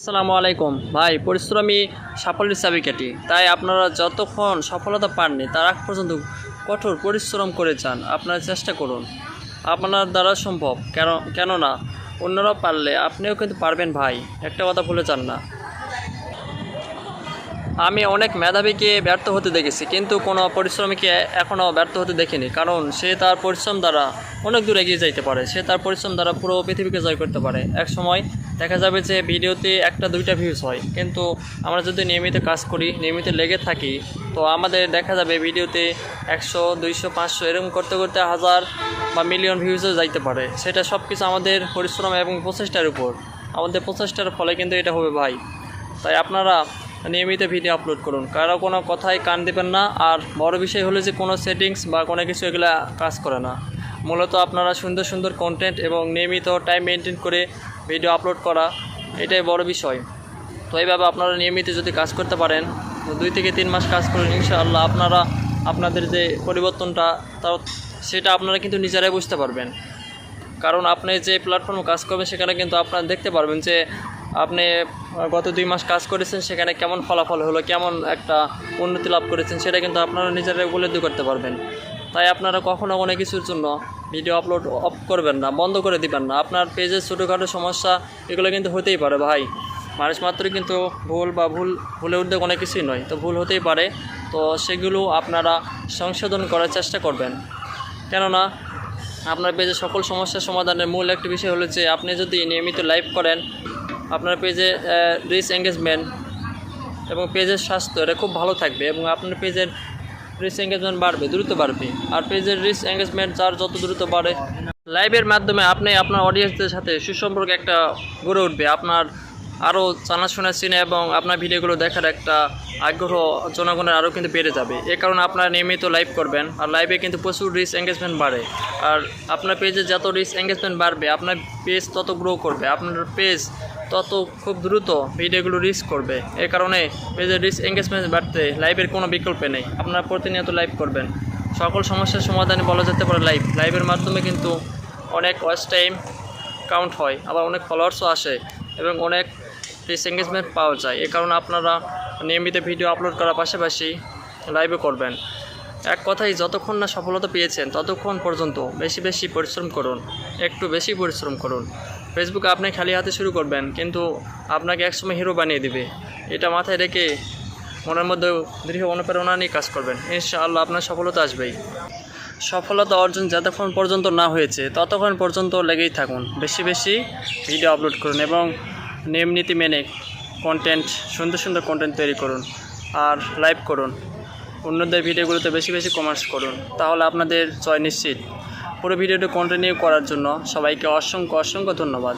আসসালামু আলাইকুম। ভাই, পরিশ্রমী সাফল্যের চাবিকাঠি। তাই আপনারা যতক্ষণ সফলতা পাননি, তার আগ পর্যন্ত কঠোর পরিশ্রম করে যান। আপনারা চেষ্টা করুন। আপনার দ্বারা সম্ভব। কেন কেননা, অন্যরা পারলে আপনিও কিন্তু পারবেন, ভাই। একটা কথা ভুলে যান না। আমি অনেক মেধাবীকে ব্যর্থ হতে দেখেছি, কিন্তু কোনো পরিশ্রমীকে এখনও ব্যর্থ হতে দেখিনি, কারণ সে তার পরিশ্রম দ্বারা অনেক দূর এগিয়ে যাইতে পারে। সে তার পরিশ্রম দ্বারা পুরো পৃথিবীকে জয় করতে পারে। এক সময় দেখা যাবে যে ভিডিওতে একটা দুইটা ভিউজ হয়, কিন্তু আমরা যদি নিয়মিত কাজ করি, নিয়মিত লেগে থাকি, তো আমাদের দেখা যাবে ভিডিওতে একশো, দুইশো, পাঁচশো এরকম করতে করতে হাজার বা মিলিয়ন ভিউজও যাইতে পারে। সেটা সব কিছু আমাদের পরিশ্রম এবং প্রচেষ্টার উপর। আমাদের প্রচেষ্টার ফলে কিন্তু এটা হবে ভাই। তাই আপনারা নিয়মিত ভিডিও আপলোড করুন। কারও কোনো কথায় কান দেবেন না, আর বড় বিষয় হলো যে কোনো সেটিংস বা কোনো কিছু এগুলা কাজ করে না। মূলত আপনারা সুন্দর সুন্দর কন্টেন্ট এবং নিয়মিত টাইম মেনটেন করে ভিডিও আপলোড করা, এটাই বড় বিষয়। তো এইভাবে আপনারা নিয়মিত যদি কাজ করতে পারেন দুই থেকে তিন মাস কাজ করুন, ইনশাআল্লাহ আপনারা আপনাদের যে পরিবর্তনটা, তাও সেটা আপনারা কিন্তু নিজেরাই বুঝতে পারবেন। কারণ আপনি যে প্ল্যাটফর্মে কাজ করবেন, সেখানে কিন্তু আপনারা দেখতে পারবেন যে আপনি গত দুই মাস কাজ করেছেন, সেখানে কেমন ফলাফল হলো, কেমন একটা উন্নতি লাভ করেছেন, সেটা কিন্তু আপনারা নিজেরা উপলব্ধি করতে পারবেন। তাই আপনারা কখনো কোনো কিছুর জন্য ভিডিও আপলোড অফ করবেন না, বন্ধ করে দিবেন না। আপনার পেজের ছোটোখাটো সমস্যা, এগুলো কিন্তু হতেই পারে ভাই। মানুষ মাত্রই কিন্তু ভুল বা ভুল, ভুলে উঠতে কোনো কিছুই নয়, তো ভুল হতেই পারে। তো সেগুলো আপনারা সংশোধন করার চেষ্টা করবেন। কেননা, আপনার পেজে সকল সমস্যার সমাধানের মূল একটি বিষয় হলো যে, আপনি যদি নিয়মিত লাইভ করেন আপনার পেজে রিচ এঙ্গেজমেন্ট এবং পেজের স্বাস্থ্য, এটা খুব ভালো থাকবে এবং আপনার পেজের রিচ এঙ্গেজমেন্ট বাড়বে, দ্রুত বাড়বে। আর পেজের রিচ এঙ্গেজমেন্ট যার যত দ্রুত বাড়ে লাইভের মাধ্যমে আপনি আপনার অডিয়েন্সদের সাথে সুসম্পর্ক একটা গড়ে উঠবে। আপনার আরও জানাশোনা চিনে এবং আপনার ভিডিওগুলো দেখার একটা আগ্রহ জনগণের আরও কিন্তু বেড়ে যাবে। এ কারণে আপনারা নিয়মিত লাইভ করবেন আর লাইভে কিন্তু প্রচুর রিচ এঙ্গেজমেন্ট বাড়ে। আর আপনার পেজে যত রিচ এঙ্গেজমেন্ট বাড়বে, আপনার পেজ তত গ্রো করবে। আপনার পেজ তত খুব দ্রুত ভিডিওগুলো রিচ করবে। এ কারণে পেজের রিচ এঙ্গেজমেন্ট বাড়তে লাইভের কোনো বিকল্প নেই। আপনারা প্রতিনিয়ত লাইভ করবেন। সকল সমস্যার সমাধানে বলা যেতে পারে লাইভ লাইভের মাধ্যমে কিন্তু অনেক ওয়াচ টাইম কাউন্ট হয়, আবার অনেক ফলোয়ার্সও আসে এবং অনেক রিচ এঙ্গেজমেন্ট পাওয়া যায়। এ কারণে আপনারা নিয়মিত ভিডিও আপলোড করার পাশাপাশি লাইভও করবেন। এক কথাই যতক্ষণ না সফলতা পেয়েছেন, ততক্ষণ পর্যন্ত বেশি বেশি পরিশ্রম করুন, একটু বেশি পরিশ্রম করুন। ফেসবুকে আপনি খালি হাতে শুরু করবেন, কিন্তু আপনাকে একসময় হিরো বানিয়ে দিবে। এটা মাথায় রেখে মনের মধ্যে দৃঢ় অনুপ্রেরণা নিয়ে কাজ করবেন। ইনশাআল্লাহ আপনার সফলতা আসবেই। সফলতা অর্জন যতক্ষণ পর্যন্ত না হয়েছে, ততক্ষণ পর্যন্ত লেগেই থাকুন। বেশি বেশি ভিডিও আপলোড করুন এবং নিয়ম নীতি মেনে কন্টেন্ট সুন্দর সুন্দর কন্টেন্ট তৈরি করুন। আর লাইভ করুন। অন্যদের ভিডিওগুলোতে বেশি বেশি কমেন্টস করুন। তাহলে আপনাদের জয় নিশ্চিত। পুরো ভিডিওটি কন্টিনিউ করার জন্য সবাইকে অসংখ্য অসংখ্য ধন্যবাদ।